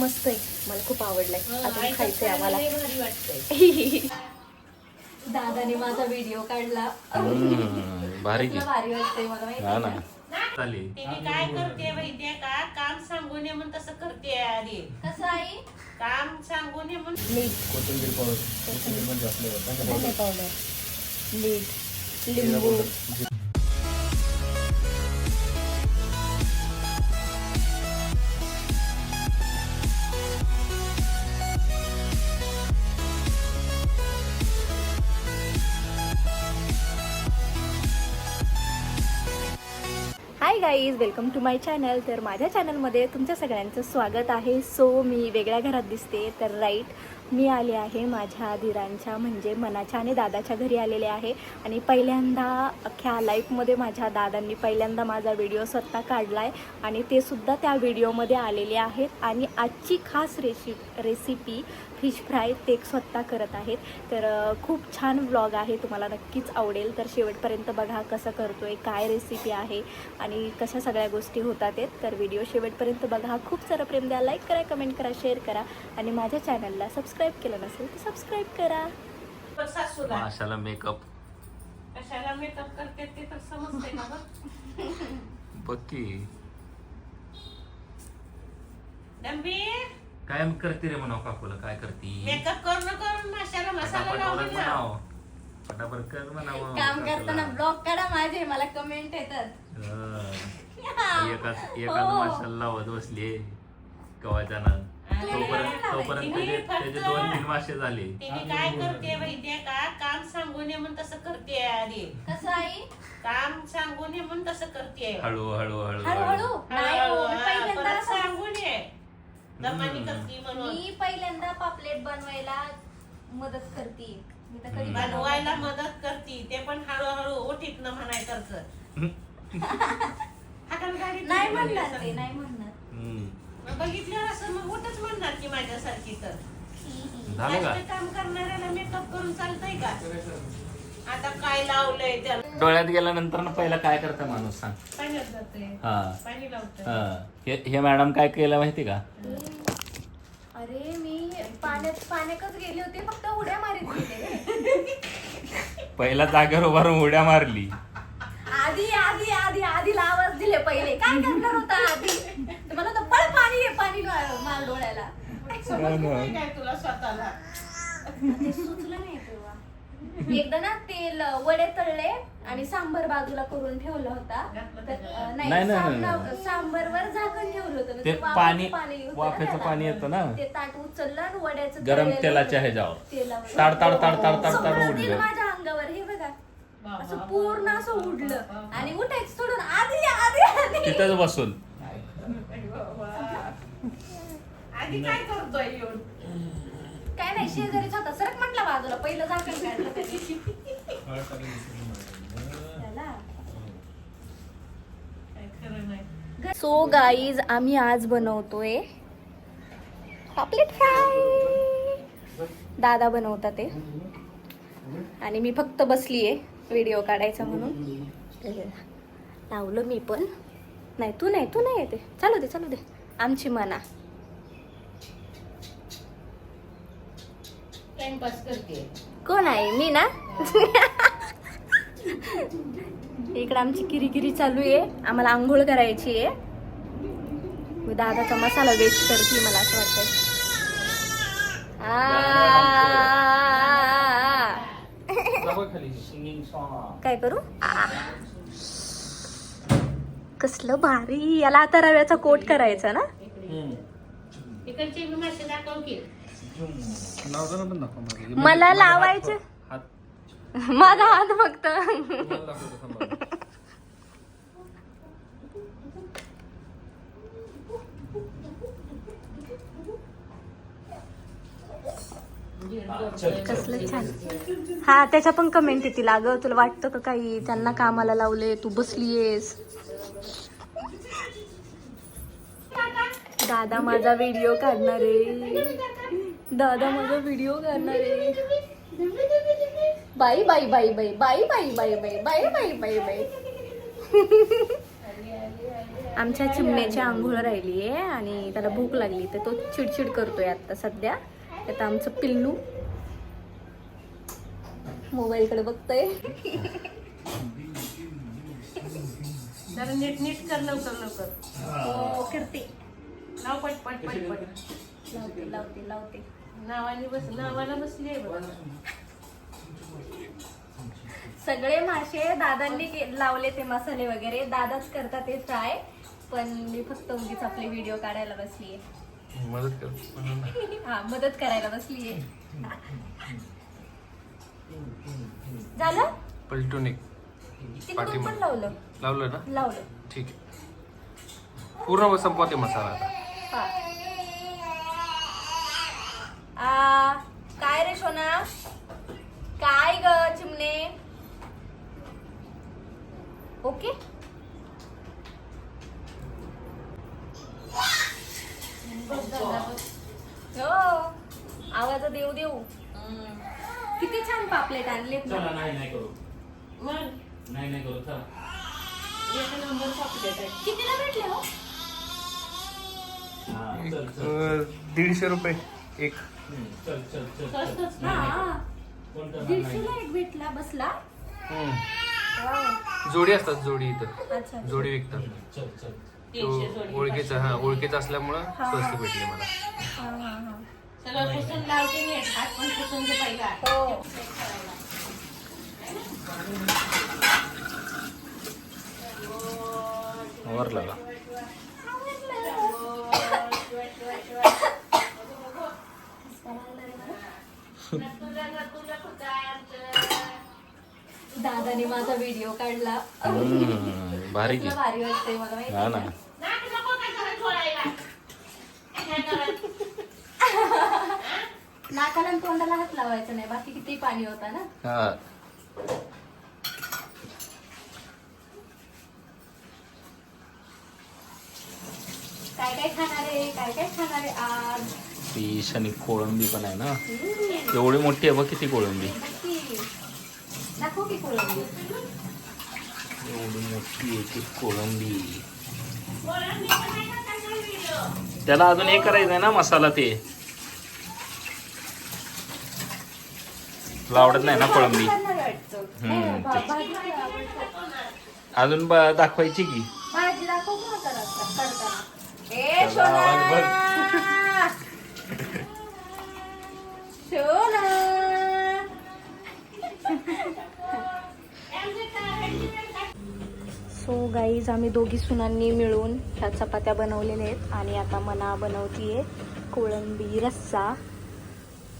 मस्त आहे. मला खूप आवडलंय. अजून खायचंय आम्हाला. दादाने माझा व्हिडिओ काढला. भारी भारी वाटतंय मला माहिती ना. तिने काय करते माहितीये का? काम सांगून ये म्हणून तसं करते आधी. कसं आई? काम सांगून ये म्हणून. मीठ कोथिंबीर पावडर. कोथिंबीर म्हणजे आपलं पावडर. मीठ लिंबू. Hi guys welcome to my channel तर माझ्या चॅनलमध्ये तुमच्या सगळ्यांचं स्वागत आहे. सो मी वेगळ्या घरात दिसते. तर राईट मी आले आहे माझ्या धीरांच्या म्हणजे मनाच्या आणि दादाच्या घरी आलेले आहे. आणि पहिल्यांदा अख्ख्या लाईफमध्ये माझ्या दादांनी पहिल्यांदा माझा व्हिडिओ स्वतः काढला आहे आणि ते सुद्धा त्या व्हिडिओमध्ये आलेले आहेत. आणि आजची खास रेसि रेसिपी फिश फ्राय ते स्वतः करत आहेत. तर खूप छान व्लॉग आहे तुम्हाला नक्कीच आवडेल. तर शेवटपर्यंत बघा कसं करतोय काय रेसिपी आहे आणि कशा सगळ्या गोष्टी होतात आहेत. तर व्हिडिओ शेवटपर्यंत बघा. खूप सारं प्रेम द्या. लाईक करा कमेंट करा शेअर करा आणि माझ्या चॅनलला सबस्क्राईब केलं नसेल तर सबस्क्राईब करा. माशाला मेकअप कशाला मेकअप करते ते तर समजते ना बघ बघ की. काय करते रे म्हणाव काकूला काय करती? मेकअप करून करून माशाला मसाला फटाफट लावून ओरड म्हणाव. फटाफट कर म्हणावं काम काकूला. करताना ब्लॉग काढा माझे मला कमेंट येतात. हा. एकाच एकाच माशाला लावत बसली कवा जाणार? तोपर्यंत तोपर्यंत त्याचे त्याचे दोन तीन मासे झाले. तिने काय करते माहितीये का? काम सांगून ये म्हणून तसं करते आधी. कसं आई? काम सांगून ये म्हणून तसं करते. हळू हळू हळू हळूहळू? नाही हो, मी पहिल्यांदा परत असं- सांगून ये दमानी करते म्हणून. मी पहिल्यांदा पापलेट बनवायला मदत करते. मी तर कधी बनवायला मदत करते. ते पण हळूहळू ओठीत न म्हणाय करत हाताला गाडी नाही म्हणणार ते नाही म्हणणार. हम्म. मग बघितल्यावर असं मग उठच म्हणणार की माझ्यासारखी तर. झालं का? जास्त काम करणाऱ्याला मेकअप करून चालतंय का? आता काय लावलंय त्याला? डोळ्यात गेल्यानंतर ना पहिला काय करता माणूस सांग. पाण्यात जाते हा. पाणी लावत हा. हे हे मॅडम काय केलं माहिती का? अरे मी पाण्यात पाण्यातच गेले होते फक्त उड्या मारीत होते पहिला जागेवर उभा राहून उड्या मारली. आधी आधी आधी आधीला आवाज दिले पहिले. काय करणार होता आधी? मला तर पळ पाणी आहे पाणी मार मार डोळ्याला. काय तुला स्वतःला? ते सुचलं नाही एकदा ना तेल वडे तळले आणि सांबर बाजूला करून ठेवला होता तर, अं, नाही, नाही नाही, सांबर सांबरवर झाकण ठेवलं होतं ना, ते पाणी- होतं ना वाफेचं त्याला. पाणी येतं ना. ते ताट उचललं आणि वड्याचं गरम तळलेलं तेलाच्या. ह्याच्यावर. तेलावर. ताड ताड ताड ताड ताड ताड सगळं तेल उडलं माझ्या अंगावर हे बघा असं पूर्ण असं उडलं. आणि उठायचं सोडून आधी आधी आधी तिथंच बसून आधी काय करतोय येऊन नाही शेजारीच होता. सरक म्हटलं बाजूला. पहिलं झाकण काढलं त्याने. त्याला. काय खरं नाही सो गाईज आम्ही आज बनवतोय पापलेट फ्राय दादा बनवतात ते. आणि मी फक्त बसलीये व्हिडिओ काढायचा म्हणून. लावलं मी पण. नाही तू नाही तू नाही येते. चालू दे चालू दे. आमची मना. टाइमपास करते. कोण आहे? मी ना? इकडे आमची किरीकिरी चालू आहे. आम्हाला आंघोळ करायची आहे. मी दादाचा मसाला वेस्ट करते मला असं वाटतंय. आ. काय करू. कसलं भारी. याला आता रव्याचा कोट करायचा ना? दाखव मला लावायचे? माझा हात फक्त. कसलं छान. हा त्याच्या पण कमेंट येतील. अगं तुला वाटतं का काही? त्यांना कामाला लावले तू बसलीयेस. दादा माझा व्हिडिओ काढणार आहे. दादा माझा व्हिडिओ काढणार आहे बाई बाई बाई बाई बाई बाई बाई बाई बाई बाई बाई बाई आमच्या चिमण्याची आंघोळ राहिली आहे आणि त्याला भूक लागली तर तो चिडचिड करतोय आता सध्या आता आमचं पिल्लू मोबाईलकडे बघतोय जरा नीट नीट कर लवकर लवकर हो करते लाव पट पट पट पट लावते लावते लावते नावाने बस नावाला बसली आहे बघ. सगळे मासे दादांनी के- लावले ते मसाले वगैरे. दादाच करतात ते फ्राय. पण मी फक्त उगीच आपले व्हिडिओ काढायला बसलीये. मदत कर हा मदत करायला बसलीये. झालं? पलटून एक तिकडून पण लावलं? लावलं ना? लावलं. ठीक आहे. पूर्ण संपवते मसाला आता हा आ, काय रे सोना? काय ग चिमणे? ओके? हो आवाज देऊ देऊ. किती छान पापलेट आणलेत ना. चला नाही नाही करू. मग? नाही नाही करू चला. एक नंबर पापलेट आहे. कितीला भेटले हो? हा, चल, चल. दीडशे रुपये. एक स्वस्तच दीडशेला भेटला बसला. वाव. जोडी असतात जोडी इथं अच्छा जोडी विकतात जोडी ओळखीचा हा ओळखीचा असल्यामुळं हा. स्वस्त भेटले मला हा हा हा सगळं पुसून लावते नीट हात पण पुसून घे पहिला हो वर लागा दादाने माझा व्हिडिओ काढला. हम्म, भारी की. भारी वाटतंय मला माहिती हा ना? नाकाला आणि तोंडाला हात लावायचा नाही बाकी किती पाणी होता ना. हा. काय काय खाणार आहे? काय काय खाणार आहे आज? फिश आणि कोळंबी पण आहे ना. एवढी मोठी आहे बघ किती कोळंबी. एवढी मोठी आहे ती कोळंबी? त्याला अजून हे करायचंय ना मसाला ते. तुला आवडत नाही ना कोळंबी. अजून ब- दाखवायची की भाजी दाखव का आता रस्ता करताना ए त्याचा आवाज बघ. सोना सोना सो गाईज आम्ही दोघी सुनांनी मिळून ह्या चपात्या बनवलेल्या आहेत आणि आता मना बनवतीये कोळंबी रस्सा.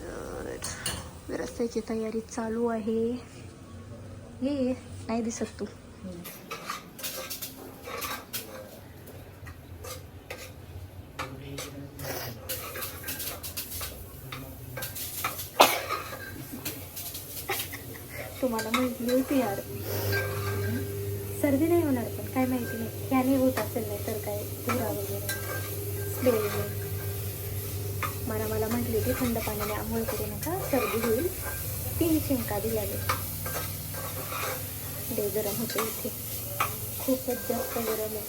तर रस्स्याची तयारी चालू आहे. ये नाही दिसत तू. तुम्हाला माहिती होती यार. सर्दी नाही होणार पण काय माहिती नाही. याने होत असेल नाही तर काय धुरा वगैरे. स्प्रे मला मला म्हटली की थंड पाण्याने आंघोळ करू नका सर्दी होईल. तीन शिंका दिल्या दे गरम होते इथे. खूपच जास्त गरम आहे.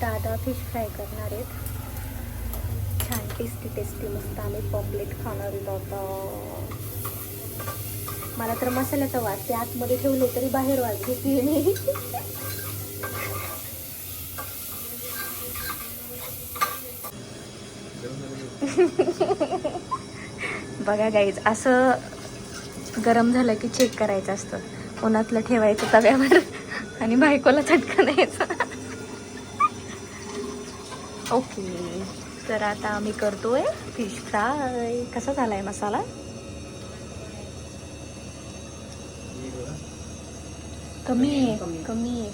दादा फिश फ्राय करणार आहेत. छान टेस्टी टेस्टी मस्त आम्ही पॉपलेट खाणार आहेत आता. मला तर मसाल्याचा वास ते आतमध्ये ठेवले तरी बाहेर वास घेते मी बघा गाईज असं गरम झालं की चेक करायचं असतं. उन्हातलं ठेवायचं तव्यावर आणि बायकोला चटका द्यायचा ओके तर आता आम्ही करतोय फिश फ्राय कसा झालाय मसाला? कमी आहे कमी आहे.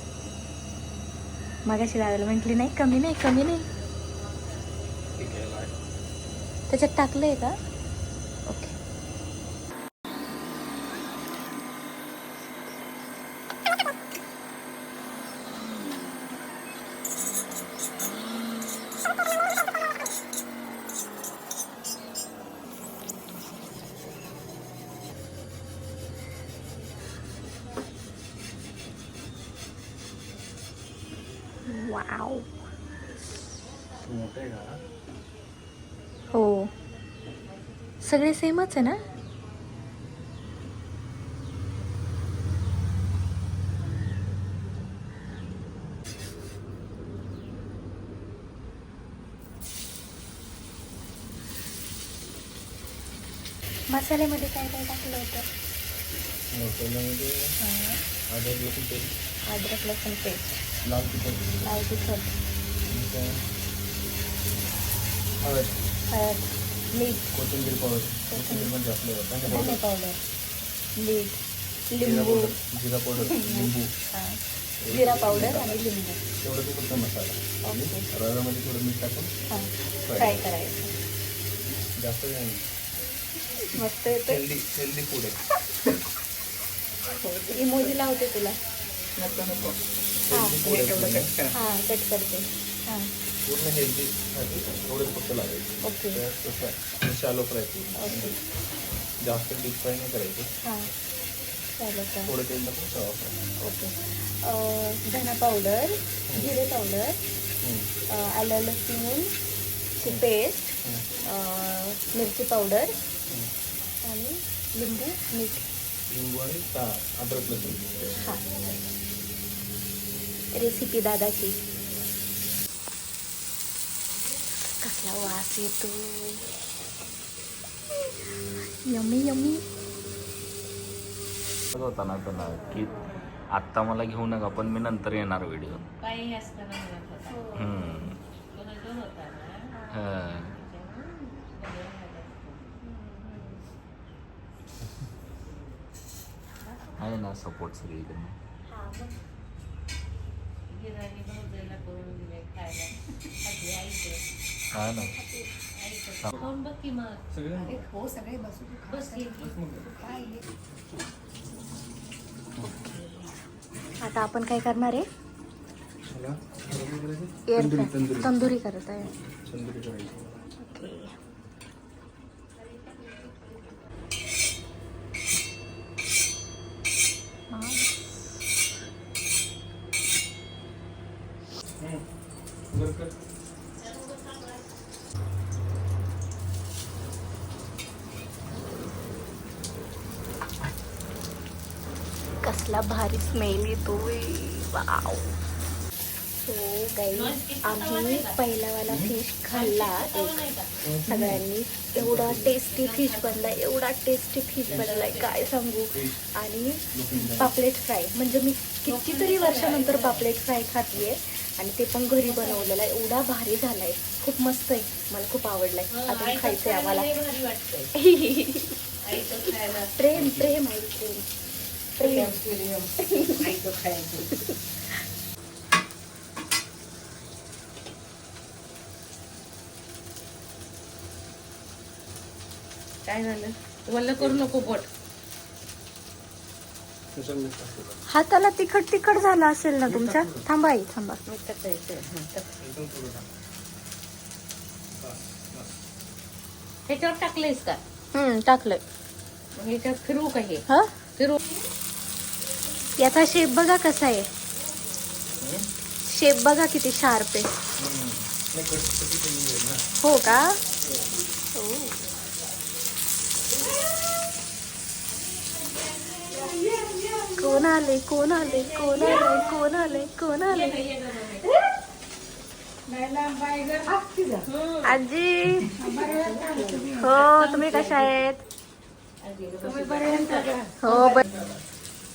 मागाशी दादाला म्हटली नाही कमी नाही कमी नाही. त्याच्यात टाकलंय का? सेमच आहे ना? मसाल्यामध्ये काय काय टाकलं होतं? अद्रक लसूण पेस्ट. लाल तिखट. लाल तिखट. हळद. हळद. मीठ. कोथिंबीर पावडर. कोथिंबीर. म्हणजे आपलं धने पावडर. मीठ. लिंबू. जिरा पावडर. लिंबू. हा. जिरा पावडर आणि लिंबू. तेवढं ते फक्त मसाला. ओके. रव्यामध्ये थोडं मीठ टाकून हां. फ्राय करायचं. जास्त काही नाही. मस्त येते हेल्दी हेल्दी फूड आहे. इमोजी लावते तुला. नको नको. हां. करा हां कट करते. हां. पूर्ण हेल्दी साठी एवढंच फक्त लावायचं ओके. फ्राय शालो फ्राय जास्त डीप फ्राय नाही करायचं. हां. चालेल का थोडं तेल टाकून शालो फ्राय ओके. अं, धना पावडर जिरे पावडर अं, आलं लसूणची पेस्ट अं, मिरची पावडर आणि लिंबू मीठ. लिंबू आणि ता- अद्रक लसूण. हां. रेसिपी दादाची. कसला वास येतो यमी यमी होता ना त्याला की आत्ता मला घेऊ नका पण मी नंतर येणार व्हिडिओ काही असताना म्हणत होता हम्म. दोन दोन होता ना हा. आहे ना सपोर्ट सगळीकडे गिराणी भाऊजाईला करून दिले खायला आधी आईचं हा ना आईचं खाऊन बघ की मग? हो सगळे बसू बस. काय आता आपण काय करणार आहे? तंदुरी करत आहे ओके कसला भारी स्मेल येतोय वाव सो गाई आम्ही पहिलावाला फिश खाल्ला एक सगळ्यांनी एवढा टेस्टी फिश बनलाय एवढा टेस्टी फिश बनलाय काय सांगू? आणि पापलेट फ्राय. म्हणजे मी कितीतरी वर्षानंतर पापलेट फ्राय खातीये आणि ते पण घरी बनवलेला आहे. एवढा भारी झालाय. खूप मस्त आहे. मला खूप आवडलाय. हं, अजून खायचंय आम्हाला. प्रेम प्रेम आहे प्रेम. प्रेम. काय झालं? वल्ल करू नको पोट. हाताला तिखट तिखट झाला असेल ना तुमच्या? थांबा आई थांबा. हं. ह्याच्यावर टाकलंयस का? हम्म टाकलंय. मग ह्याच्यात फिरवू का हे? हा? फिरवू. याचा शेप बघा कसा आहे. शेप बघा किती शार्प आहे. हो का हो. कोण आले कोण आले कोण आले कोण आले कोण आले आजी? हो तुम्ही कशा आहेत? हो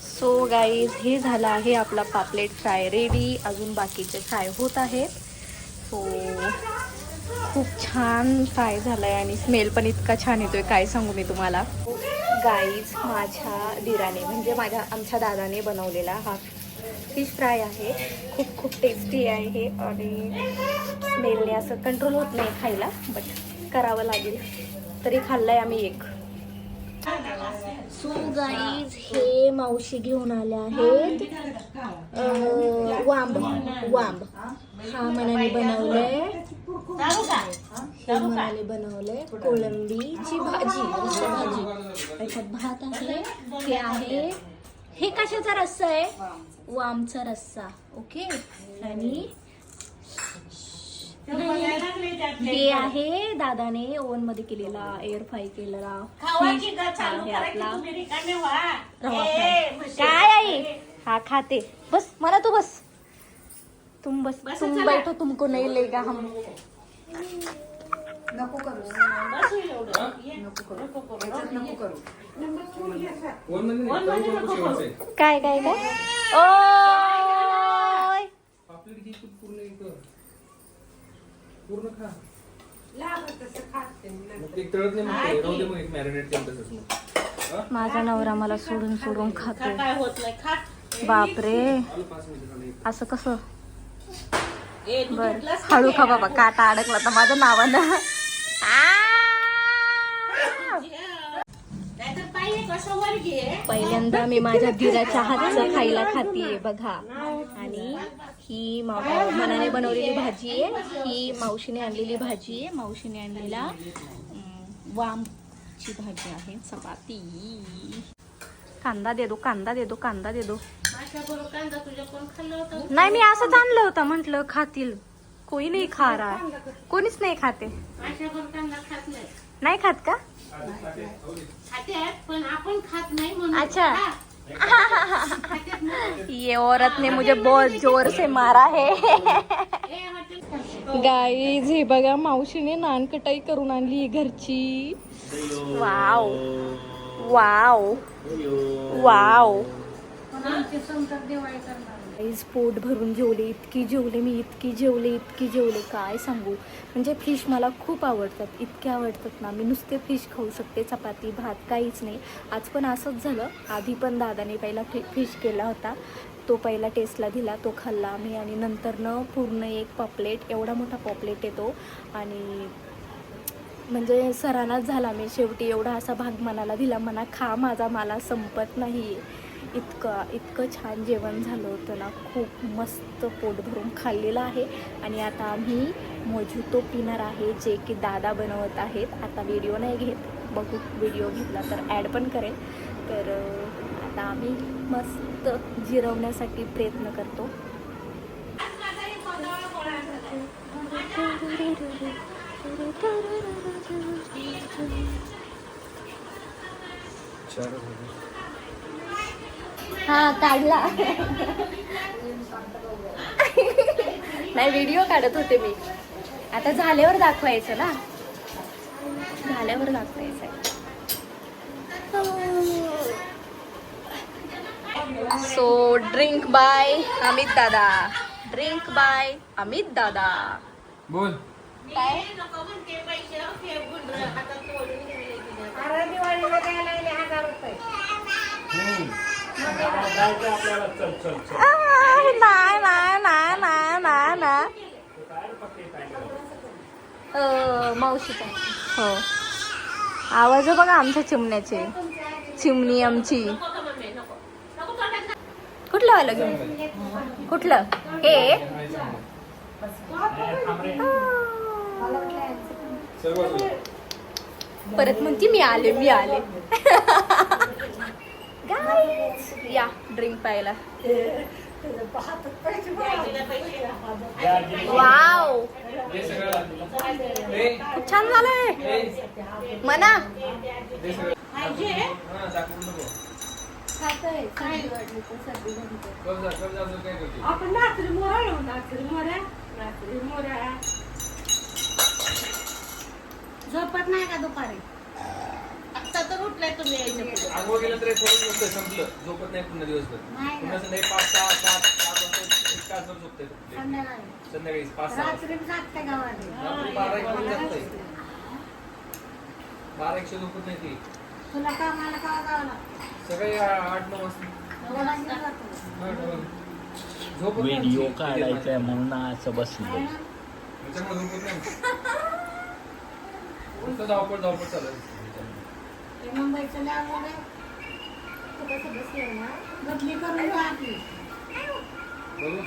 सो गाईज हे झालं आहे आपला पापलेट फ्राय. रेडी अजून बाकीचे फ्राय होत आहेत. सो खूप छान फ्राय झालाय आणि स्मेल पण इतका छान येतोय काय सांगू मी तुम्हाला. गाईज माझ्या दिराने म्हणजे माझ्या आमच्या दादाने बनवलेला हा फिश फ्राय आहे. खूप खूप टेस्टी आहे हे आणि स्मेलने असं कंट्रोल होत नाही खायला बट करावं लागेल. तरी खाल्लाय आम्ही एक. सो गाईज हे मावशी घेऊन आले आहेत. वांब वांब. हा मनाने बनवलंय. मनाने बनवलंय कोळंबीची भाजी. रस्सा भाजी. त्याच्यात भात आहे हे आहे. हे कशाचा रस्सा आहे? वामचा रस्सा. ओके? आणि. हे आहे दादाने ओव्हनमध्ये केलेला. एअर फ्राय केलेला आहे आपला. रवा. काय आई? हा खाते. बस मला तू बस. तुम बस तुम. बैठो तुमको नहीं लेगा हम. नको करू. म्हणजे नको करू. काय काय काय? ओय! पूर्ण खा. माझा नवरा मला सोडून सोडून खातो काय होत नाही. खा. बापरे. असं कसं? बर. हळू? खा बाबा काटा अडकला तर माझ्या नावानं. पहिल्यांदा मी माझ्या दिराच्या हातचं खायला खातीये बघा. आणि ही मनाने बनवलेली भाजी आहे ही मावशीने आणलेली भाजी आहे मावशीने आणलेला वामची भाजी आहे चपाती. कांदा दे दो कांदा दे दो कांदा दे दो. कांदा तुझ्या कोण खाल्लं होतं नाही मी असंच आणलं होतं. म्हंटल खातील. कोणी नाही खा रहा कोणीच नाही खाते. कांदा नाही नाही खात का? खात्यात पण आपण खात नाही म्हणून अच्छा. ये औरत ने मुझे बहुत जोर से मारा है. गाईज हे बघा मावशीने नानकटाई करून आणली घरची. वाव वाव वाव आईज पोट भरून जेवले इतकी जेवले मी इतकी जेवले इतकी जेवले. काय सांगू? म्हणजे फिश मला खूप आवडतात इतके आवडतात ना. मी नुसते फिश खाऊ शकते चपाती भात काहीच नाही. आज पण असंच झालं. आधी पण दादाने पहिला फि फिश केला होता. तो पहिला टेस्टला दिला तो खाल्ला मी आणि नंतरनं पूर्ण एक पॉपलेट एवढा मोठा पॉपलेट येतो. आणि म्हणजे सरांनाच झाला मी शेवटी एवढा असा भाग मनाला दिला म्हणा खा माझा मला संपत नाही इतकं इतकं छान जेवण झालं होतं ना. खूप मस्त पोट भरून खाल्लेलं आहे. आणि आता आम्ही मोजुतो पिणार आहे जे की दादा बनवत आहेत. आता व्हिडिओ नाही घेत. बघू व्हिडिओ घेतला तर ॲड पण करेल. तर आता आम्ही मस्त जिरवण्यासाठी प्रयत्न करतो. हा काढला. नाही व्हिडिओ काढत होते मी. आता झाल्यावर दाखवायचं ना. झाल्यावर दाखवायचं. सो ड्रिंक बाय अमित दादा ड्रिंक बाय अमित दादा बोल. काय? नको म्हणते पैसे हे तोडून गेले तिने. आह, नाही नाही नाही नाही नाही नाही अं, मावशीचा हो. आवाज बघा आमच्या चिमण्याचे. चिमणी आमची. कुठलं आलं घेऊन? कुठलं? हे. परत म्हणती मी आले मी आले. या ड्रिंक प्यायला. वाव खूप छान झालंय. मना. आपण रात्री मोरा येऊ रात्री मोऱ्या रात्री मोऱ्या झोपत नाही का दुपारी? आता तर उठलाय तुम्ही यायच्या पुढे. आंघोळ गेलं तर थोडं झोपतंय संपलं. झोपत नाही पुन्हा दिवसभर. नाही पुन्हा संध्याकाळी पाच सहा सात सात वाजता एक तासभर झोपतंय संध्याकाळी. पाच सहा वाजता. रात्री बारा एक. बारा एकशे झोपत नाही ती. सकाळी आ- आठ नऊ वाजता. आठ नऊ. झोपत नाही व्हिडिओ आमची. काढायचा म्हणून असं बसलं. त्याच्यामुळे झोपत नाही. नुसतं धावपळ धावपळ चालू आहे. बघू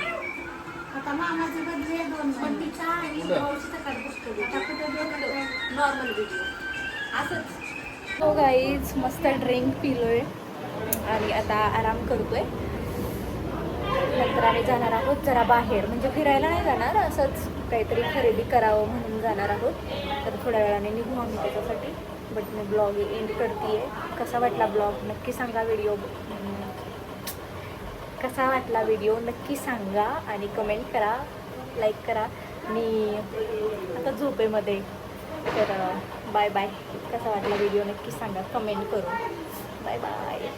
हो? गाईज मस्त ड्रिंक पिलोय. आणि आता आराम करतोय. नंतर आम्ही जाणार आहोत जरा बाहेर. म्हणजे फिरायला नाही जाणार असंच काहीतरी खरेदी करावं म्हणून जाणार आहोत. तर थोड्या वेळाने निघू आम्ही त्याच्यासाठी. बट मी ब्लॉग एंड करते कसा वाटला ब्लॉग? नक्की सांगा व्हिडिओ कसा वाटला व्हिडिओ नक्की सांगा आणि कमेंट करा लाईक करा. मी आता झोपेमध्ये. तर बाय बाय कसा वाटला व्हिडिओ नक्की सांगा. कमेंट करून. Bye bye